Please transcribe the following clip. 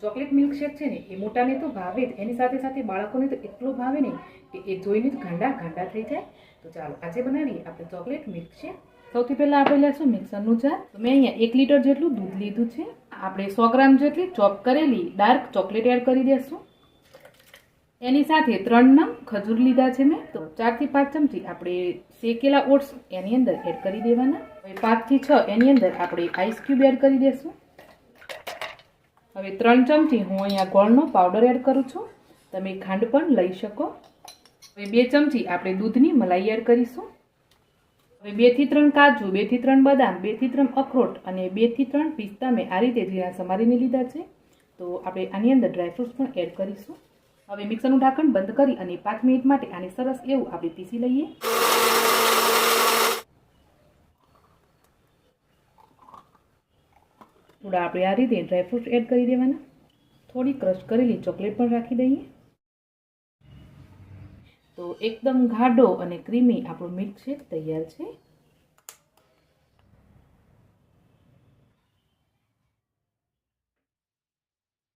Chocolate milkshake છે ને, એ મોટાને તો ભાવે જ. એની સાથે સાથે બાળકોને તો એટલો ભાવે ને કે એ જોઈને જ ગાંડા ગાંડા થઈ જાય. તો ચાલો, આજે બનાવીએ આપણે ચોકલેટ મિલ્કશેક સૌથી પહેલાં આપણે લેશું મિક્સરનું જાર. તો મેં અહીંયા એક લીટર જેટલું દૂધ લીધું છે. આપણે સો ગ્રામ જેટલી ચોપ કરેલી ડાર્ક ચોકલેટ એડ કરી દેશું. એની સાથે ત્રણ નમ ખજૂર લીધા છે મેં. તો ચારથી પાંચ ચમચી આપણે શેકેલા ઓટ્સ એની અંદર એડ કરી દેવાના. પાંચથી છ એની અંદર આપણે આઈસ ક્યુબ એડ કરી દેશું. હવે ત્રણ ચમચી હું અહીંયા ગોળનો પાવડર એડ કરું છું. તમે ખાંડ પણ લઈ શકો. હવે બે ચમચી આપણે દૂધની મલાઈ એડ કરીશું. હવે બેથી ત્રણ કાજુ બેથી ત્રણ બદામ બેથી ત્રણ અખરોટ અને બેથી ત્રણ પિસ્તા મેં આ રીતે જીરા સમારીને લીધા છે. તો આપણે આની અંદર ડ્રાયફ્રૂટ્સ પણ એડ કરીશું. હવે મિક્સરનું ઢાંકણ બંધ કરી અને પાંચ મિનિટ માટે આને સરસ એવું આપણે પીસી લઈએ. થોડા આપણે આ રીતે ડ્રાયફ્રૂટ્સ એડ કરી દેવાના. થોડી ક્રશ કરેલી ચોકલેટ પણ રાખી દઈએ. તો એકદમ ગાઢો અને ક્રીમી આપણો મિલ્કશેક તૈયાર છે.